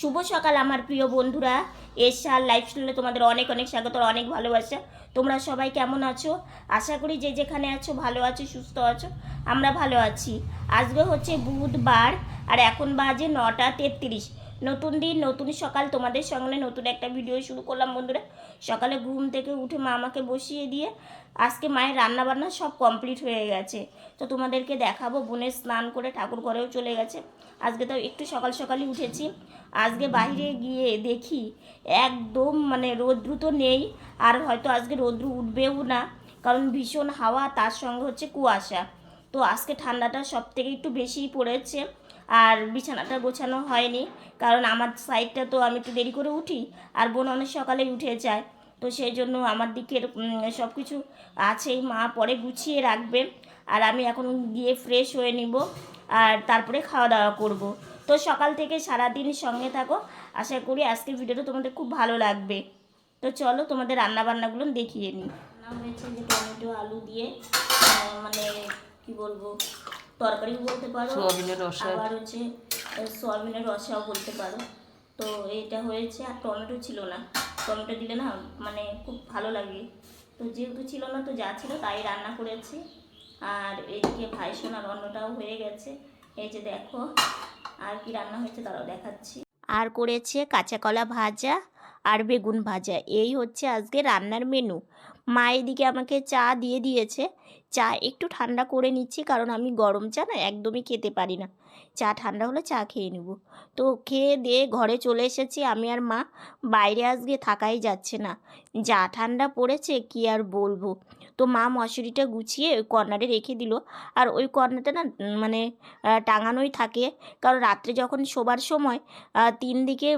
শুভ সকাল আমার প্রিয় বন্ধুরা। এশার লাইফস্টাইলে তোমাদের অনেক অনেক স্বাগত অনেক ভালোবাসা। তোমরা সবাই কেমন আছো? আশা করি যে যেখানে আছো ভালো আছো, সুস্থ আছো, আমরা ভালো আছি। আজকে হচ্ছে বুধবার আর এখন বাজে নটা তেত্রিশ। নতুন দিন, নতুন সকাল। তোমাদের সঙ্গে নতুন একটা ভিডিও শুরু করলাম বন্ধুরা। সকালে ঘুম থেকে উঠে মা আমাকে বসিয়ে দিয়ে আজকে মায়ের রান্না বান্না সব কমপ্লিট হয়ে গেছে। তো তোমাদেরকে দেখাবো, বোনের স্নান করে ঠাকুর ঘরেও চলে গেছে। আজকে তো একটু সকাল সকালই উঠেছি। আজকে বাইরে গিয়ে দেখি একদম মানে রৌদ্র তো নেই, আর হয়তো আজকে রৌদ্র উঠবেও না, কারণ ভীষণ হাওয়া, তার সঙ্গে হচ্ছে কুয়াশা। তো আজকে ঠান্ডাটা সব থেকে একটু বেশিই পড়েছে। আর বিছানাটা গোছানো হয়নি। কারণ আমার সাইডটা তো আমি একটু দেরি করে উঠি আর বোন অনেক সকালে উঠে যায়। তো সেই জন্য আমার দিকের সব কিছু আছেই, মা পরে গুছিয়ে রাখবে। আর আমি এখন গিয়ে ফ্রেশ হয়ে নিব আর তারপরে খাওয়া দাওয়া করব। তো সকাল থেকে সারাদিন সঙ্গে থাকো। আশা করি আজকের ভিডিওটা তোমাদের খুব ভালো লাগবে। তো চলো তোমাদের রান্না বান্নাগুলো দেখিয়ে নিই। রান্না হয়েছে যে টমেটো, আলু দিয়ে মানে কি বলব? তরকারি বলতে পারো সোয়াবিনের রসা আবার হচ্ছে সয়াবিনের রসাও বলতে পারো। তো এটা হয়েছে আর টমেটো ছিল না। টমেটো দিলে না মানে খুব ভালো লাগে। তো যেহেতু ছিল না তো যা ছিল তাই রান্না করেছি। আর এদিকে ভাই সোনার অন্নটাও হয়ে গেছে। এই যে দেখো আর কি রান্না হয়েছে তারাও দেখাচ্ছি। আর করেছে কাঁচা কলা ভাজা আর বেগুন ভাজা। এই হচ্ছে আজকে রান্নার মেনু মা এদিকে আমাকে চা দিয়ে দিয়েছে। চা একটু ঠান্ডা করে নিচ্ছি, কারণ আমি গরম চা না একদমই খেতে পারি না। চা ঠান্ডা হলে চা খেয়ে নেব। তো খেয়ে দিয়ে ঘরে চলে এসেছি আমি আর মা। বাইরে আজকে থাকাই যাচ্ছে না। যা ঠান্ডা পড়েছে কি আর বলব? তো মা মশারিটা গুছিয়ে ওই কর্নারে রেখে দিল। আর ওই কর্নারটা না মানে টাঙানোই থাকে। কারণ রাত্রে যখন শোবার সময় তিন দিকে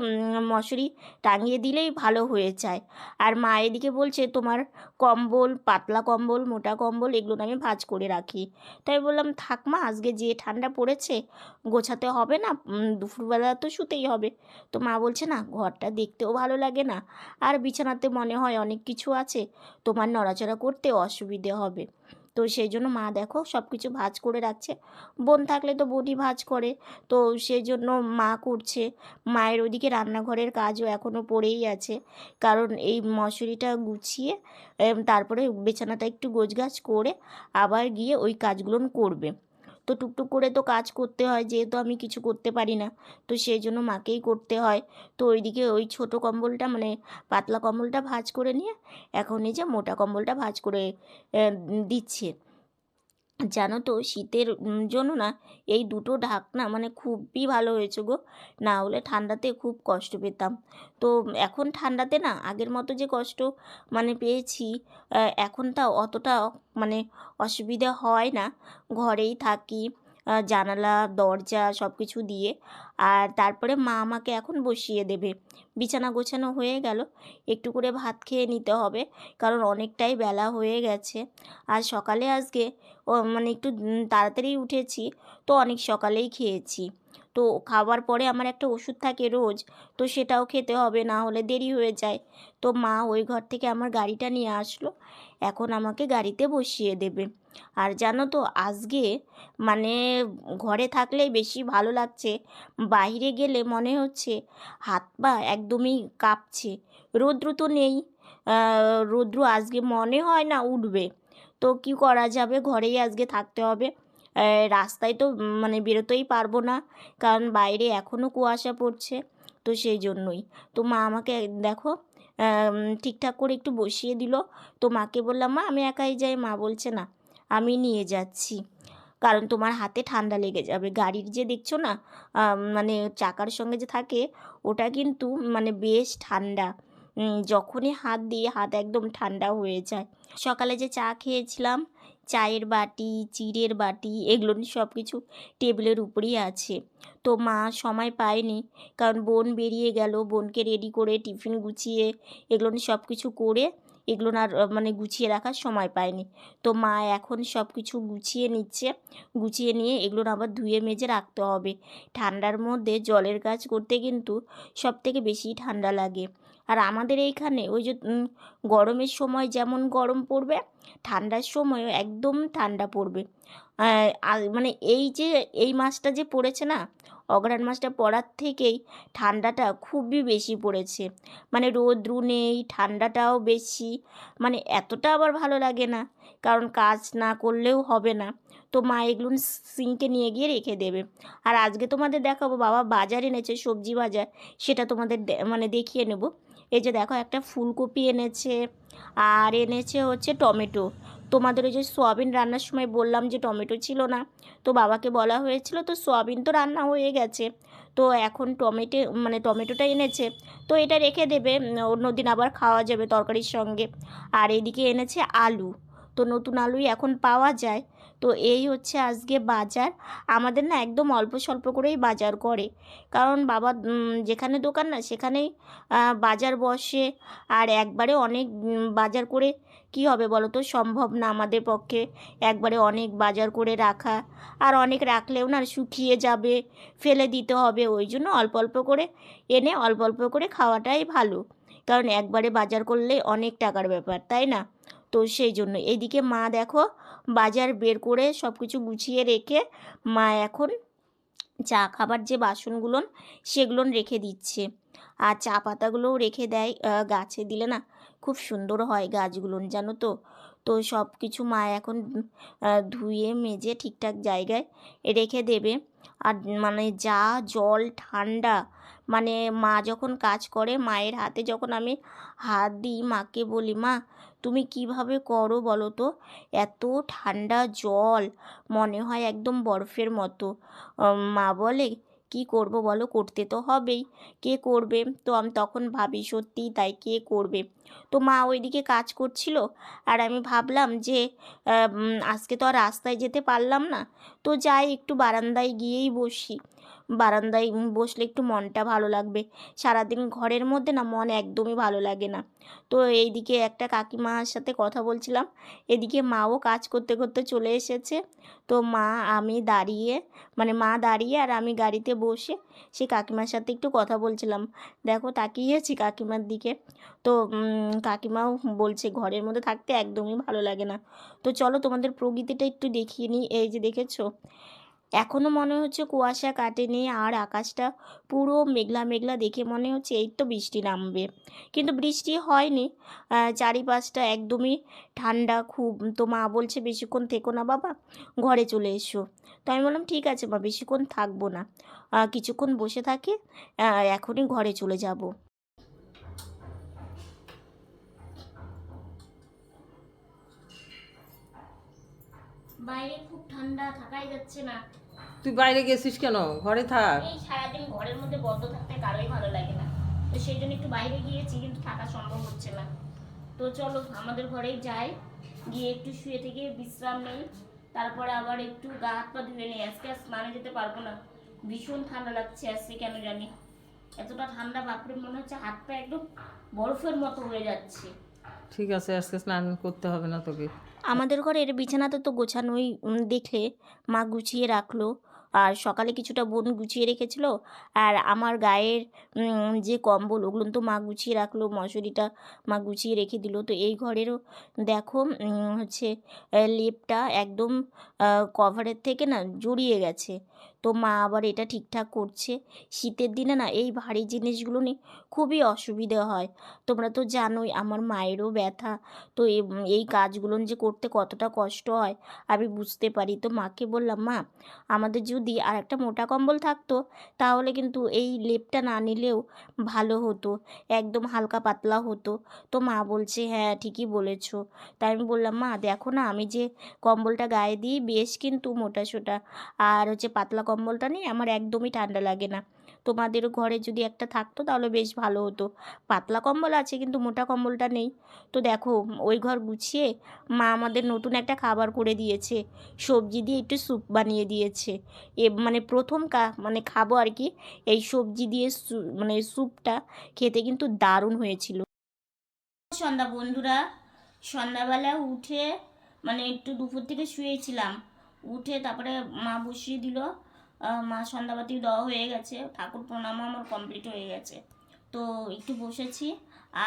মশুরি টাঙিয়ে দিলেই ভালো হয়ে যায়। আর মা এদিকে বলছে, তোমার কম্বল, পাতলা কম্বল, মোটা কম্বল, এগুলো আমি ভাঁজ করে রাখি। তাই বললাম, থাক মা, আজকে যে ঠান্ডা পড়েছে, গোছাতে হবে না দুপুরবেলা তো শুতেই হবে। তো মা বলছে, না, ঘরটা দেখতেও ভালো লাগে না। আর বিছানাতে মনে হয় অনেক কিছু আছে। তোমার নড়াচড়া করতে অসুবিধে হবে। তো সেই জন্য মা দেখো সব কিছু ভাঁজ করে রাখছে। বোন থাকলে তো বোনই ভাঁজ করে। তো সেই জন্য মা করছে। মায়ের ওদিকে রান্নাঘরের কাজও এখনও পড়েই আছে। কারণ এই মশুরিটা গুছিয়ে তারপরে বিছানাটা একটু গোছগাছ করে আবার গিয়ে ওই কাজগুলো করবে। তো টুকটুক করে তো কাজ করতে হয়, যেহেতু আমি কিছু করতে পারি না। তো সেই জন্য মাকেই করতে হয়। তো ওইদিকে ওই ছোট কম্বলটা মানে পাতলা কম্বলটা ভাঁজ করে নিয়ে, এখন এই যে মোটা কম্বলটা ভাঁজ করে দিচ্ছে। জানো তো শীতের জন্য না এই দুটো ঢাকনা মানে খুবই ভালো হয়েছে গো। না হলে ঠান্ডাতে খুব কষ্ট পেতাম। তো এখন ঠান্ডাতে না আগের মতো যে কষ্ট মানে পেয়েছি এখন তা অতটা মানে অসুবিধা হয় না। ঘরেই থাকি জানালা, দরজা সব কিছু দিয়ে। আর তারপরে মা আমাকে এখন বসিয়ে দেবে। বিছানা গোছানো হয়ে গেল। একটু করে ভাত খেয়ে নিতে হবে, কারণ অনেকটাই বেলা হয়ে গেছে। আর সকালে আজকে মানে একটু তাড়াতাড়ি উঠেছি, তো অনেক সকালেই খেয়েছি। তো খাবার পরে আমার একটা ওষুধ থাকে রোজ, তো সেটাও খেতে হবে, না হলে দেরি হয়ে যায়। তো মা ওই ঘর থেকে আমার গাড়িটা নিয়ে আসলো। এখন আমাকে গাড়িতে বসিয়ে দেবে। আর জানো তো, আজকে মানে ঘরে থাকলেই বেশি ভালো লাগছে। বাইরে গেলে মনে হচ্ছে হাত পা একদমই কাঁপছে। রৌদ্র তো নেই রৌদ্র আজকে মনে হয় না উঠবে। তো কি করা যাবে? ঘরেই আজকে থাকতে হবে। রাস্তায় তো মানে বেরোতেই পারব না, কারণ বাইরে এখনও কুয়াশা পড়ছে। তো সেই জন্যই। তো মা আমাকে দেখো ঠিকঠাক করে একটু বসিয়ে দিল। তো মাকে বললাম, মা, আমি একাই যাই। মা বলছে, না। আমি নিয়ে যাচ্ছি। কারণ তোমার হাতে ঠান্ডা লেগে যাবে। গাড়ির যে দেখছ না মানে চাকার সঙ্গে যে থাকে, ওটা কিন্তু মানে বেশ ঠান্ডা। যখনই হাত দিয়ে হাত একদম ঠান্ডা হয়ে যায়। সকালে যে চা খেয়েছিলাম, চায়ের বাটি, চিড়ের বাটি, এগুলো সব কিছু টেবিলের উপরেই আছে। তো মা সময় পায়নি, কারণ বোন বেরিয়ে গেল। বোনকে রেডি করে টিফিন গুছিয়ে, এগুলো সব কিছু করে এগুলো আর মানে গুছিয়ে রাখার সময় পায়নি তো মা এখন সব কিছু গুছিয়ে নিচ্ছে। গুছিয়ে নিয়ে এগুলো আবার ধুয়ে মেজে রাখতে হবে। ঠান্ডার মধ্যে জলের কাজ করতে কিন্তু সব থেকে বেশি ঠান্ডা লাগে। আর আমাদের এইখানে ওই যে গরমের সময় যেমন গরম পড়বে, ঠান্ডার সময়ও একদম ঠান্ডা পড়বে। মানে এই যে, এই মাসটা যে পড়েছে না অঘ্রাণ মাসটা পড়ার থেকেই ঠান্ডাটা খুবই বেশি পড়েছে। মানে রোদ্রু নেই, ঠান্ডাটাও বেশি। মানে এতটা আবার ভালো লাগে না। কারণ কাজ না করলেও হবে না। তো মা এগুলো সিঙ্কে নিয়ে গিয়ে রেখে দেবে। আর আজকে তোমাদের দেখাবো, বাবা বাজার এনেছে, সবজি বাজার। সেটা তোমাদের মানে দেখিয়ে নেব। এই যে দেখো একটা ফুলকপি এনেছে। আর এনেছে হচ্ছে টমেটো। তোমাদের ওই যে সোয়াবিন রান্নার সময় বললাম যে টমেটো ছিল না, তো বাবাকে বলা হয়েছিল, তো সোয়াবিন তো রান্না হয়ে গেছে, তো এখন টমেটো মানে টমেটোটা এনেছে, তো এটা রেখে দেবে অন্য দিন আবার খাওয়া যাবে তরকারির সঙ্গে। আর এদিকে এনেছে আলু, তো নতুন আলুই এখন পাওয়া যায়। তো এই হচ্ছে আজকে বাজার। আমাদের না একদম অল্প স্বল্প করেই বাজার করে, কারণ বাবা যেখানে দোকান না সেখানেই বাজার বসে, আর একবারে অনেক বাজার করে কি হবে বলো তো? সম্ভব না আমাদের পক্ষে একবারে অনেক বাজার করে রাখা। আর অনেক রাখলেও না শুকিয়ে যাবে, ফেলে দিতে হবে। ওই জন্য অল্প অল্প করে এনে অল্প অল্প করে খাওয়াটাই ভালো। কারণ একবারে বাজার করলে অনেক টাকার ব্যাপার, তাই না? তো সেই জন্য। এইদিকে মা দেখো বাজার বের করে সব কিছু গুছিয়ে রেখে মা এখন চা খাবার যে বাসনগুলো সেগুলো রেখে দিচ্ছে। আর চা পাতাগুলোও রেখে দেয় গাছে দিলে না খুব সুন্দর হয় গাছগুলো, জানো তো? তো সব কিছু মা এখন ধুয়ে, মেজে ঠিকঠাক জায়গায় রেখে দেবে। আর মানে যা জল ঠান্ডা মানে মা যখন কাজ করে, মায়ের হাতে যখন আমি হাত দিই, মাকে বলি, মা, তুমি কীভাবে করো বলো তো? এত ঠান্ডা জল। মনে হয় একদম বরফের মতো। মা বলে কি করব বলো? করতে তো হবেই। কে করবে? তো আমি তখন ভাবি, সত্যিই তাই কে করবে? তো মা ওইদিকে কাজ করছিল আর আমি ভাবলাম যে আজকে তো আর রাস্তায় যেতে পারলাম না। তো যাই, একটু বারান্দায় গিয়েই বসি। বারান্দায় বসলে একটু মনটা ভালো লাগবে। সারাদিন ঘরের মধ্যে না মন একদমই ভালো লাগে না। তো এইদিকে একটা কাকিমার সাথে কথা বলছিলাম। এদিকে মাও কাজ করতে করতে চলে এসেছে। তো মা, আমি দাঁড়িয়ে মানে মা দাঁড়িয়ে আর আমি গাড়িতে বসে সে কাকিমার সাথে একটু কথা বলছিলাম। দেখো তাকিয়েছি কাকিমার দিকে। তো কাকিমাও বলছে ঘরের মধ্যে থাকতে একদমই ভালো লাগে না। তো চলো তোমাদের প্রকৃতিটা একটু দেখিয়ে নিই। এই যে দেখেছ? এখনও মনে হচ্ছে কুয়াশা কাটেনি আর আকাশটা পুরো মেঘলা মেঘলা দেখে মনে হচ্ছে এই তো বৃষ্টি নামবে। কিন্তু বৃষ্টি হয়নি। চারিপাশটা একদমই ঠান্ডা, খুব তো মা বলছে বেশিক্ষণ থেকো না বাবা, ঘরে চলে এসো। তো আমি বললাম, ঠিক আছে মা, বেশিক্ষণ থাকব না। কিছুক্ষণ বসে থাকে এখনই ঘরে চলে যাব। বাইরে ঠান্ডা থাকাই যাচ্ছে না। তুই বাইরে গেছিস কেন? ঘরে থাক। এই সারাদিন ঘরের মধ্যে বদ্ধ থাকতে কারোই ভালো লাগে না। তো সেই জন্য একটু বাইরে গিয়েছি কিন্তু থাকা সম্ভব হচ্ছে না। তো চলো আমাদের ঘরেই যাই। গিয়ে একটু শুয়ে থেকে বিশ্রাম নেই। তারপরে আবার একটু গা হাত পা ধুয়ে নিই। আজকে আর স্নানে যেতে পারব না। ভীষণ ঠান্ডা লাগছে আজকে কেন জানি। এতটা ঠান্ডা বাপরে মনে হচ্ছে হাত পা একদম বরফের মতো হয়ে যাচ্ছে। ঠিক আছে, আজকে স্নান করতে হবে না তোকে। আমাদের ঘরের বিছানাতে তো গোছানোই দেখলে। মা গুছিয়ে রাখল, আর সকালে কিছুটা বোন গুছিয়ে রেখেছিল, আর আমার গায়ের যে কম্বল, ওগুলো তো মা গুছিয়ে রাখল, মশুরিটা মা গুছিয়ে রেখে দিল। তো এই ঘরেরও দেখো হচ্ছে লেপটা একদম কভারের থেকে না জড়িয়ে গেছে। তো মা আবার এটা ঠিকঠাক করছে। শীতের দিনে না এই ভারী জিনিসগুলো নিয়ে খুবই অসুবিধে হয়। তোমরা তো জানোই আমার মায়েরও ব্যথা। তো এই- কাজগুলো যে করতে কতটা কষ্ট হয়, আমি বুঝতে পারি। তো মাকে বললাম, মা, আমাদের যদি আর একটা মোটা কম্বল থাকতো, তাহলে কিন্তু এই লেপটা না নিলেও ভালো হতো। একদম হালকা পাতলা হতো। তো মা বলছে হ্যাঁ ঠিকই বলেছ। তাই আমি বললাম, মা, দেখো না, আমি যে কম্বলটা গায়ে দিই, বেশ কিন্তু মোটা সোটা। আর হচ্ছে পাতলা কম্বলটা নেই আমার একদমই ঠান্ডা লাগে না। তোমাদেরও ঘরে যদি একটা থাকতো তাহলে বেশ ভালো হতো। পাতলা কম্বল আছে কিন্তু মোটা কম্বলটা নেই। তো দেখো, ওই ঘর গুছিয়ে মা আমাদের নতুন একটা খাবার করে দিয়েছে। সবজি দিয়ে একটু স্যুপ বানিয়ে দিয়েছে। এ মানে প্রথম কা মানে খাব আর কি, এই সবজি দিয়ে মানে স্যুপটা খেতে কিন্তু দারুণ হয়েছিল। সন্ধ্যা বন্ধুরা, সন্ধ্যাবেলা উঠে মানে একটু দুপুর থেকে শুয়েছিলাম। উঠে তারপরে মা বসিয়ে দিল। মা সন্ধ্যাবাতি দেওয়া হয়ে গেছে। ঠাকুর প্রণামও আমার কমপ্লিট হয়ে গেছে। তো একটু বসেছি।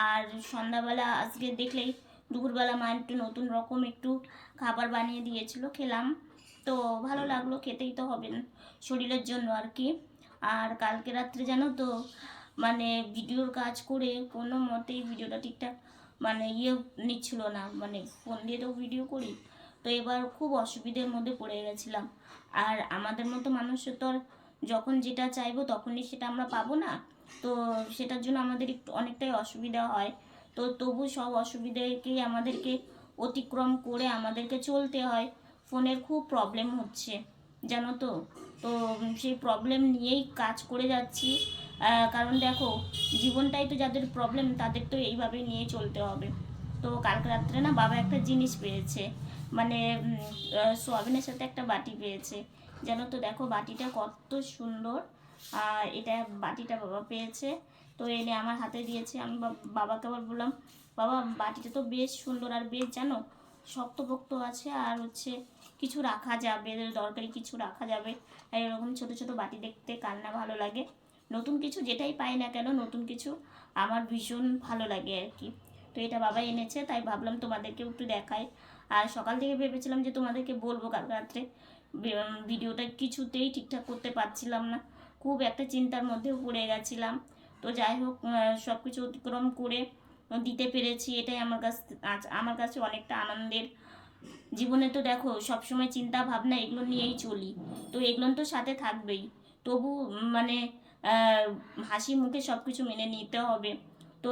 আর সন্ধ্যাবেলা আজকে দেখলেই দুপুরবেলা মা একটু নতুন রকম একটু খাবার বানিয়ে দিয়েছিল, খেলাম। তো ভালো লাগল, খেতেই তো হবে শরীরের জন্য আর কি। আর কালকে রাত্রে জানো তো মানে ভিডিওর কাজ করে কোনো মতেই ভিডিওটা ঠিকঠাক মানে ইয়ে নিচ্ছিল না। মানে ফোন দিয়ে তো ভিডিও করি। তো এবার খুব অসুবিধের মধ্যে পড়ে গেছিলাম। আর আমাদের মতো মানুষ তো আর যখন যেটা চাইব তখনই সেটা আমরা পাবো না। তো সেটার জন্য আমাদের একটু অনেকটাই অসুবিধা হয়। তো তবু সব অসুবিধাকেই আমাদেরকে অতিক্রম করে আমাদেরকে চলতে হয়। ফোনের খুব প্রবলেম হচ্ছে, জানো তো? তো সেই প্রবলেম নিয়েই কাজ করে যাচ্ছি। কারণ দেখো, জীবনটাই তো যাদের প্রবলেম তাদের তো এইভাবেই নিয়ে চলতে হবে। তো কালকে রাত্রে না বাবা একটা জিনিস পেয়েছে। মানে সোয়াবিনের সাথে একটা বাটি পেয়েছে। জানো তো, দেখো বাটিটা কত সুন্দর। আর এটা বাটিটা বাবা পেয়েছে। তো এনে আমার হাতে দিয়েছে। আমি বাবাকে আবার বললাম, বাবা, বাটিটা তো বেশ সুন্দর। আর বেশ, জানো, শক্তপোক্ত আছে। আর হচ্ছে কিছু রাখা যাবে, দরকারি কিছু রাখা যাবে। আর এরকম ছোট ছোট বাটি দেখতে কার না ভালো লাগে। নতুন কিছু যেটাই পাই না কেন, নতুন কিছু আমার ভীষণ ভালো লাগে আর কি। তো এটা বাবা এনেছে। তাই ভাবলাম তোমাদেরকেও একটু দেখাই। আর সকাল থেকে ভেবেছিলাম যে তোমাদেরকে বলব কাল রাত্রে। ভিডিওটা কিছুতেই ঠিকঠাক করতে পারছিলাম না। খুব একটা চিন্তার মধ্যেও পড়ে গেছিলাম। তো যাই হোক সব কিছু অতিক্রম করে দিতে পেরেছি। এটাই আমার কাছ, আজ আমার কাছে অনেকটা আনন্দের। জীবনে তো দেখো, সবসময় চিন্তা ভাবনা এগুলো নিয়েই চলি। তো এগুলো তো সাথে থাকবেই। তবু মানে হাসি মুখে সব কিছু মেনে নিতে হবে। তো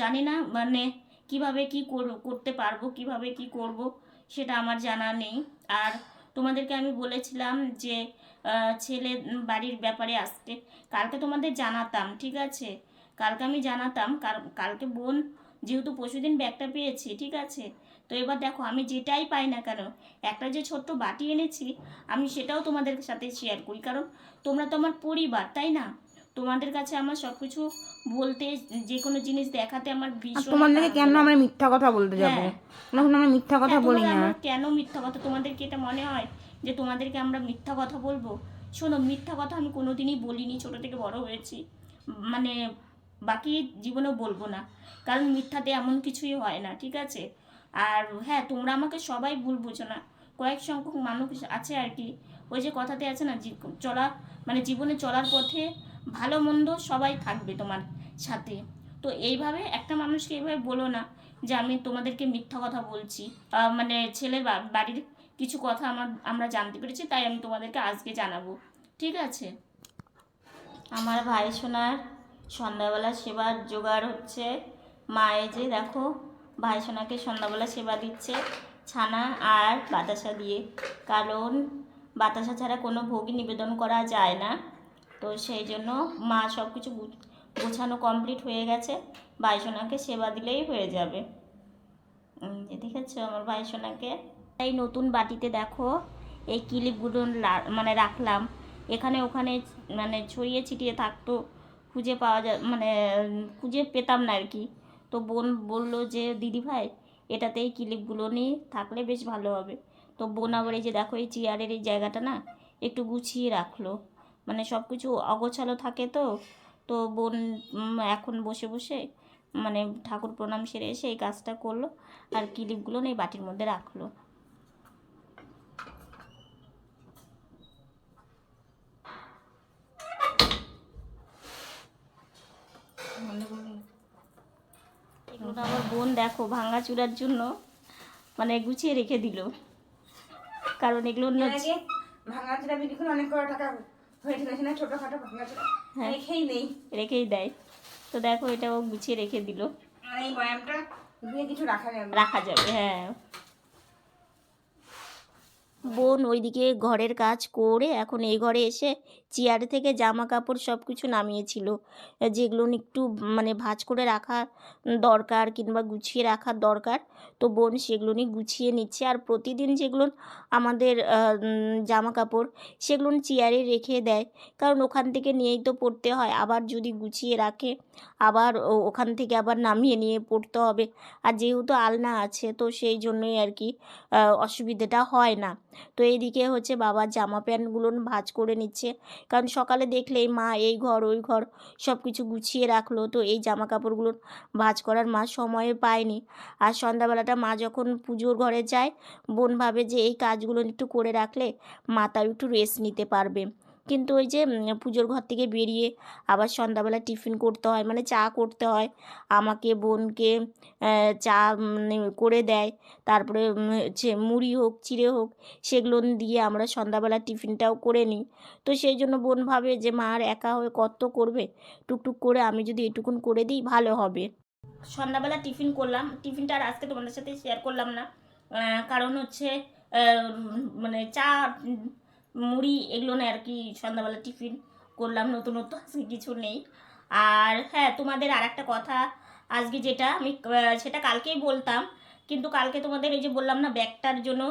জানি না মানে কীভাবে কি কর- করতে পারব, কীভাবে কি করব, সেটা আমার জানা নেই। আর তোমাদেরকে আমি বলেছিলাম যে ছেলে বাড়ির ব্যাপারে আসতে। কালকে তোমাদের জানাতাম, ঠিক আছে? কালকে আমি জানাতাম কালকে বোন যেহেতু পরশুদিন ব্যাগটা পেয়েছি, ঠিক আছে? তো এবার দেখো, আমি যেটাই পাই না কেন, একটা যে ছোট্ট বাটি এনেছি, আমি সেটাও তোমাদের সাথে শেয়ার করি। কারণ তোমরা তো আমার পরিবার, তাই না? তোমাদের কাছে আমার সব কিছু বলতে যে কোনো জিনিস দেখাতে আমার ভীষণ তোমাদেরকে কেন। আমরা মিথ্যা কথা বলতে যাব? হ্যাঁ। তখন আমরা মিথ্যা কথা হ্যাঁ, বলি না। কেন মিথ্যা কথা তোমাদেরকে এটা মনে হয় যে তোমাদেরকে আমরা মিথ্যা কথা বলব? শোনো মিথ্যা কথা আমি কোনোদিনই বলিনি ছোট থেকে বড় হয়েছি। মানে বাকি জীবনেও বলব না। কারণ মিথ্যাতে এমন কিছুই হয় না ঠিক আছে? আর হ্যাঁ তোমরা আমাকে সবাই ভুল বুঝো না। কয়েক সংখ্যক মানুষ আছে আর কি। ওই যে কথাতে আছে না চলা মানে জীবনে চলার পথে ভালো মন্দ সবাই থাকবে তোমার সাথে। তো এইভাবে একটা মানুষকে এইভাবে বলো না যে আমি তোমাদেরকে মিথ্যা কথা বলছি। মানে ছেলের বা- বাড়ির কিছু কথা আমার, আমরা জানতে পেরেছি, তাই আমি তোমাদেরকে আজকে জানাব। ঠিক আছে? আমার ভাই সোনার সন্ধ্যাবেলা সেবার জোগাড় হচ্ছে। মায়ে যে দেখো, ভাই সোনাকে সন্ধ্যাবেলা সেবা দিচ্ছে ছানা আর বাতাসা দিয়ে। কারণ বাতাসা ছাড়া কোনো ভোগই নিবেদন করা যায় না। তো সেই জন্য মা সব কিছু গোছানো কমপ্লিট হয়ে গেছে। ভাই সোনাকে সেবা দিলেই হয়ে যাবে। দেখেছ আমার ভাই সোনাকে এই নতুন বাটিতে দেখো, এই ক্লিপগুলো মানে রাখলাম। এখানে ওখানে মানে ছড়িয়ে ছিটিয়ে থাকতো, খুঁজে পাওয়া যায় মানে খুঁজে পেতাম না আর কি। তো বোন বলল যে, দিদি ভাই এটাতে এই ক্লিপগুলো নিয়ে থাকলে বেশ ভালো হবে। তো বোন আবার এই যে দেখো, এই চেয়ারের এই জায়গাটা না, একটু গুছিয়ে রাখল। মানে সব কিছু অগোছালো থাকে তো তো বোন এখন বসে বসে মানে ঠাকুর প্রণাম সেরে এসে এই কাজটা করল আর ক্লিপগুলো এই বাটির মধ্যে রাখল। এগুলো আমার বোন দেখো ভাঙা চূড়ার জন্য মানে গুছিয়ে রেখে দিল। কারণ এগুলো আগে ভাঙাচোরা বিক্রি করে অনেক টাকা ছোটখাটো হ্যাঁ। রেখেই নেই। রেখেই দেয়। তো দেখো এটাও গুছিয়ে রেখে দিল। আর এই বয়ামটা ধুয়ে কিছু রাখা যাবে। রাখা যাবে হ্যাঁ। বোন ওইদিকে ঘরের কাজ করে এখন এই ঘরে এসে চেয়ার থেকে জামা কাপড় সব কিছু নামিয়েছিল। যেগুলো একটু মানে ভাঁজ করে রাখা দরকার কিংবা গুছিয়ে রাখার দরকার। তো বোন সেগুলো নিয়ে গুছিয়ে নিচ্ছে। আর প্রতিদিন যেগুলো আমাদের জামা কাপড় সেগুলো চেয়ারে রেখে দেয়। কারণ ওখান থেকে নিয়েই তো পড়তে হয়। আবার যদি গুছিয়ে রাখে, আবার ওখান থেকে আবার নামিয়ে নিয়ে পড়তে হবে। আর যেহেতু আলনা আছে, তো সেই জন্যই আর কি অসুবিধাটা হয় না। তো এইদিকে হচ্ছে বাবার জামা প্যান্টগুলো ভাঁজ করে নিচ্ছে। কারণ সকালে দেখলে মা এই ঘর, ওই ঘর সব কিছু গুছিয়ে রাখল। তো এই জামা কাপড়গুলো ভাজ করার মা সময়ে পায়নি। আর সন্ধ্যাবেলাটা মা যখন পুজোর ঘরে যায়, বোন ভাবে যে এই কাজগুলো একটু করে রাখলে মা তাও একটু রেস্ট নিতে পারবে। কিন্তু ওই যে পুজোর ঘর থেকে বেরিয়ে আবার সন্ধ্যাবেলা টিফিন করতে হয় মানে চা করতে হয়। আমাকে, বোনকে চা করে দেয়। তারপরে হচ্ছে মুড়ি হোক, চিড়ে হোক, সেগুলো দিয়ে আমরা সন্ধ্যাবেলা টিফিনটাও করে নিই। তো সেই জন্য বোন ভাবে যে, মা, আর একা হয়ে কত করবে? টুকটুক করে আমি যদি এটুকুন করে দিই, ভালো হবে। সন্ধ্যাবেলা টিফিন করলাম। টিফিনটা আর আজকে তোমাদের সাথে শেয়ার করলাম না। কারণ হচ্ছে মানে চা মুড়ি এগুলো না আর কি সন্ধ্যাবেলা টিফিন করলাম নতুনত্ব আজকে কিছু নেই। আর হ্যাঁ তোমাদের আর একটা কথা, আজকে যেটা আমি সেটা কালকেই বলতাম, কিন্তু কালকে তোমাদের এই যে বললাম না ব্যাগটার জন্য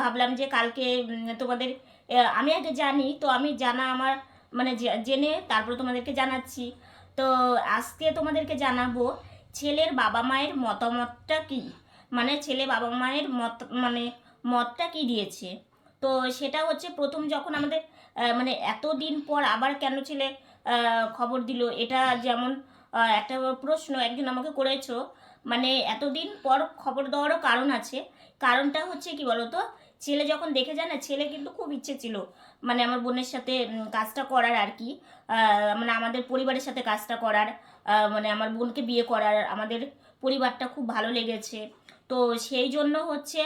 ভাবলাম যে কালকে তোমাদের আমি আগে জানি, তো আমি জানা আমার মানে জেনে তারপরে তোমাদেরকে জানাচ্ছি। তো আজকে তোমাদেরকে জানাব, ছেলের বাবা মায়ের মতামতটা কি? মানে ছেলে বাবা মায়ের মত মানে মতটা কি দিয়েছে? তো সেটা হচ্ছে প্রথম যখন আমাদের মানে এতদিন পর আবার কেন ছেলে খবর দিল? এটা যেমন একটা প্রশ্ন একদিন আমাকে করেছ মানে এতদিন পর খবর দেওয়ারও কারণ আছে। কারণটা হচ্ছে কি বলতো? ছেলে যখন দেখে যায় না, ছেলে কিন্তু খুব ইচ্ছে ছিল মানে আমার বোনের সাথে কাজটা করার আর কি। মানে আমাদের পরিবারের সাথে কাজটা করার মানে আমার বোনকে বিয়ে করার, আমাদের পরিবারটা খুব ভালো লেগেছে। তো সেই জন্য হচ্ছে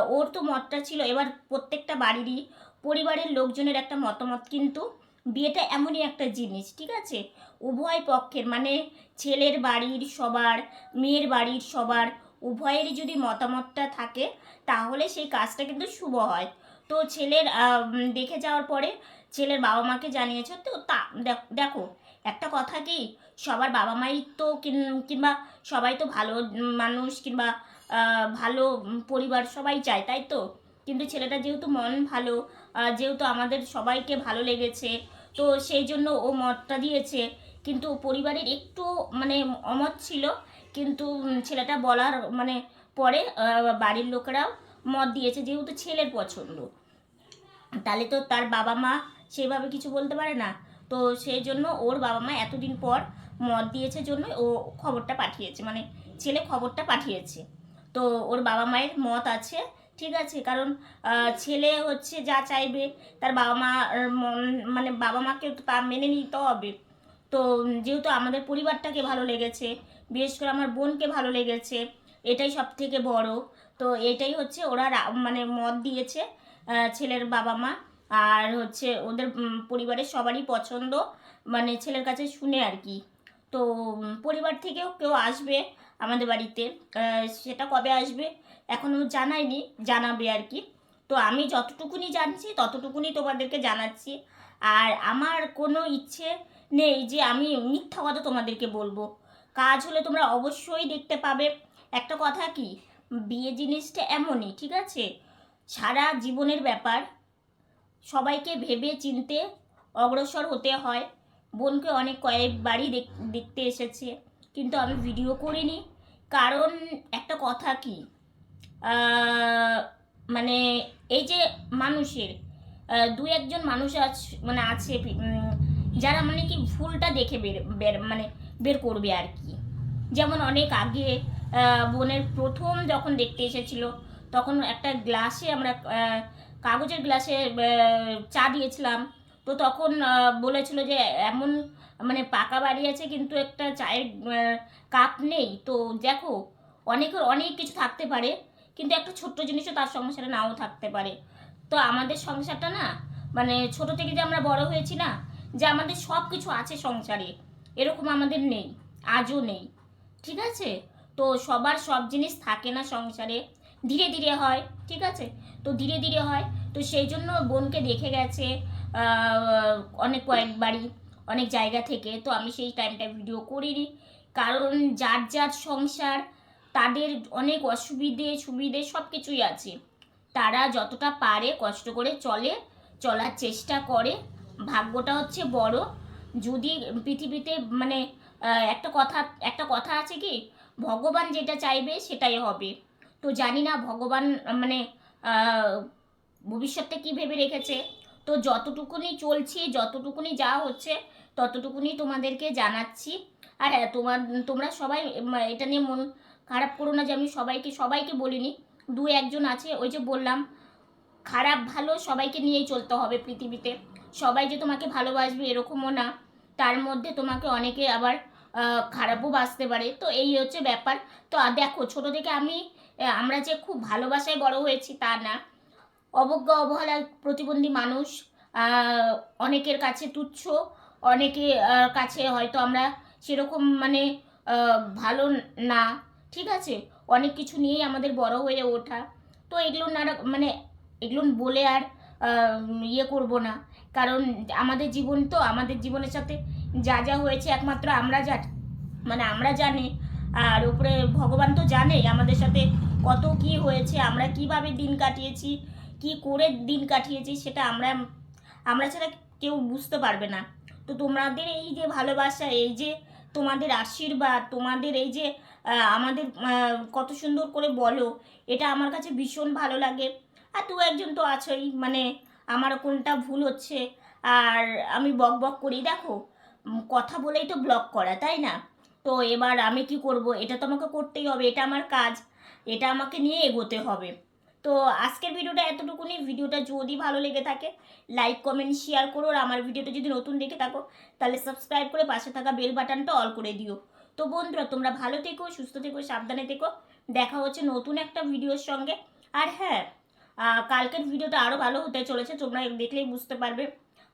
ওর তো মতটা ছিল। এবার প্রত্যেকটা বাড়িরই পরিবারের লোকজনের একটা মতামত কিন্তু বিয়েটা এমনই একটা জিনিস, ঠিক আছে? উভয় পক্ষের মানে ছেলের বাড়ির সবার, মেয়ের বাড়ির সবার উভয়েরই যদি মতামতটা থাকে, তাহলে সেই কাজটা কিন্তু শুভ হয়। তো ছেলের দেখে যাওয়ার পরে ছেলের বাবা মাকে জানিয়েছে, তো তা, দেখ- একটা কথা কি? সবার বাবা মাই তো কিংবা সবাই তো ভালো মানুষ, কিংবা ভালো পরিবার সবাই চায়, তাই তো? কিন্তু ছেলেটা যেহেতু মন ভালো যেহেতু আমাদের সবাইকে ভালো লেগেছে, তো সেই জন্য ও মতটা দিয়েছে। কিন্তু পরিবারের একটু মানে অমত ছিল। কিন্তু ছেলেটা বলার মানে পরে বাড়ির লোকেরাও মত দিয়েছে, যেহেতু ছেলের পছন্দ। তাহলে তো তার বাবা মা সেভাবে কিছু বলতে পারে না। তো সেই জন্য ওর বাবা মা এতদিন পর মত দিয়েছে জন্য ও খবরটা পাঠিয়েছে মানে ছেলে খবরটা পাঠিয়েছে। তো ওর বাবা মায়ের মত আছে, ঠিক আছে? কারণ ছেলে হচ্ছে যা চাইবে, তার বাবা মা মন বাবা মাকে তা মেনে নিতে হবে। তো যেহেতু আমাদের পরিবারটাকে ভালো লেগেছে, বিশেষ করে আমার বোনকে ভালো লেগেছে, এটাই সব থেকে বড়। তো এটাই হচ্ছে ওরা মানে মত দিয়েছে ছেলের বাবা মা। আর হচ্ছে ওদের পরিবারের সবারই পছন্দ মানে ছেলের কাছে শুনে আর কি। তো পরিবার থেকেও কেউ আসবে আমাদের বাড়িতে। সেটা কবে আসবে এখনও জানায়নি জানাবে আর কি। তো আমি যতটুকুনি জানছি, ততটুকুনি তোমাদেরকে জানাচ্ছি। আর আমার কোনো ইচ্ছে নেই যে আমি মিথ্যা কথা তোমাদেরকে বলব। কাজ হলে তোমরা অবশ্যই দেখতে পাবে। একটা কথা কি, বিয়ে জিনিসটা এমনই, ঠিক আছে? সারা জীবনের ব্যাপার। সবাইকে ভেবে চিনতে অগ্রসর হতে হয়। বোনকে অনেক কয়েকবারই দেখ- দেখতে এসেছে। কিন্তু আমি ভিডিও করিনি। কারণ একটা কথা কি? মানে এই যে মানুষের দু একজন মানুষ আছ মানে আছে যারা মানে কি ভুলটা দেখে বের বের মানে বের করবে আর কি। যেমন অনেক আগে বোনের প্রথম যখন দেখতে এসেছিল, তখন একটা গ্লাসে আমরা কাগজের গ্লাসে চা দিয়েছিলাম। তো তখন বলেছিল যে এমন মানে পাকা বাড়ি আছে, কিন্তু একটা চায়ের কাপ নেই। তো দেখো, অনেকের অনেক কিছু থাকতে পারে, কিন্তু একটা ছোট্ট জিনিসও তার সংসারে নাও থাকতে পারে। তো আমাদের সংসারটা না মানে ছোট থেকে যে আমরা বড় হয়েছি না, যে আমাদের সব কিছু আছে সংসারে, এরকম আমাদের নেই, আজও নেই। ঠিক আছে? তো সবার সব জিনিস থাকে না সংসারে, ধীরে ধীরে হয়, ঠিক আছে? তো ধীরে ধীরে হয়, তো সেই জন্য বোনকে দেখে গেছে অনেক কয়েকবারই অনেক জায়গা থেকে তো আমি সেই টাইমটা ভিডিও করিনি। কারণ যার যার সংসার তাদের অনেক অসুবিধে সুবিধে সব কিছুই আছে। তারা যতটা পারে কষ্ট করে চলে চলার চেষ্টা করে। ভাগ্যটা হচ্ছে বড়। যদি পৃথিবীতে মানে একটা কথা একটা কথা আছে কি? ভগবান যেটা চাইবে সেটাই হবে। তো জানি না ভগবান মানে আহ, ভবিষ্যৎটা কী ভেবে রেখেছে। তো যতটুকুনি চলছি, যতটুকুনি যা হচ্ছে, ততটুকুনি তোমাদেরকে জানাচ্ছি। আর হ্যাঁ তোমার, তোমরা সবাই এটা নিয়ে মন খারাপ করো না যে আমি সবাইকে সবাইকে বলিনি। দু একজন আছে, ওই যে বললাম, খারাপ ভালো সবাইকে নিয়েই চলতে হবে পৃথিবীতে। সবাই যে তোমাকে ভালোবাসবে এরকমও না। তার মধ্যে তোমাকে অনেকে আবার খারাপও বাসতে পারে। তো এই হচ্ছে ব্যাপার। তো দেখো, ছোট থেকে আমি আমরা যে খুব ভালোবাসায় বড় হয়েছি তা না। অবজ্ঞা, অবহেলার প্রতিবন্ধী মানুষ অনেকের কাছে তুচ্ছ, অনেকে কাছে হয়তো আমরা সেরকম মানে ভালো না, ঠিক আছে? অনেক কিছু নিয়েই আমাদের বড় হয়ে ওঠা। তো এগুলো না মানে এগুলো বলে আর ইয়ে করব না। কারণ আমাদের জীবন তো, আমাদের জীবনের সাথে যা যা হয়েছে একমাত্র আমরা যা মানে আমরা জানি। আর উপরে ভগবান তো জানেই আমাদের সাথে কত কি হয়েছে, আমরা কীভাবে দিন কাটিয়েছি কি করে দিন কাটিয়েছি সেটা আমরা আমরা ছাড়া কেউ বুঝতে পারবে না। তো তোমাদের এই যে ভালোবাসা, এই যে তোমাদের আশীর্বাদ, তোমাদের এই যে আমাদের কত সুন্দর করে বলো, এটা আমার কাছে ভীষণ ভালো লাগে। আর দু একজন তো আছেই মানে আমার কোনটা ভুল হচ্ছে, আর আমি বক বক করি। দেখো কথা বলেই তো ব্লক করা, তাই না? তো এবার আমি কি করব? এটা তো আমাকে করতেই হবে, এটা আমার কাজ, এটা আমাকে নিয়ে এগোতে হবে। তো আজকের ভিডিওটা এতটুকুনি। ভিডিওটা যদি ভালো লেগে থাকে লাইক কমেন্ট শেয়ার করো। আর আমার ভিডিওটা যদি নতুন দেখে থাকো, তাহলে সাবস্ক্রাইব করে পাশে থাকা বেল বাটনটা অল করে দিও। তো বন্ধুরা, তোমরা ভালো থেকো, সুস্থ থেকো, সাবধানে থেকো। দেখা হচ্ছে নতুন একটা ভিডিওর সঙ্গে। আর হ্যাঁ কালকের ভিডিওটা আরও ভালো হতে চলেছে, তোমরা দেখলেই বুঝতে পারবে।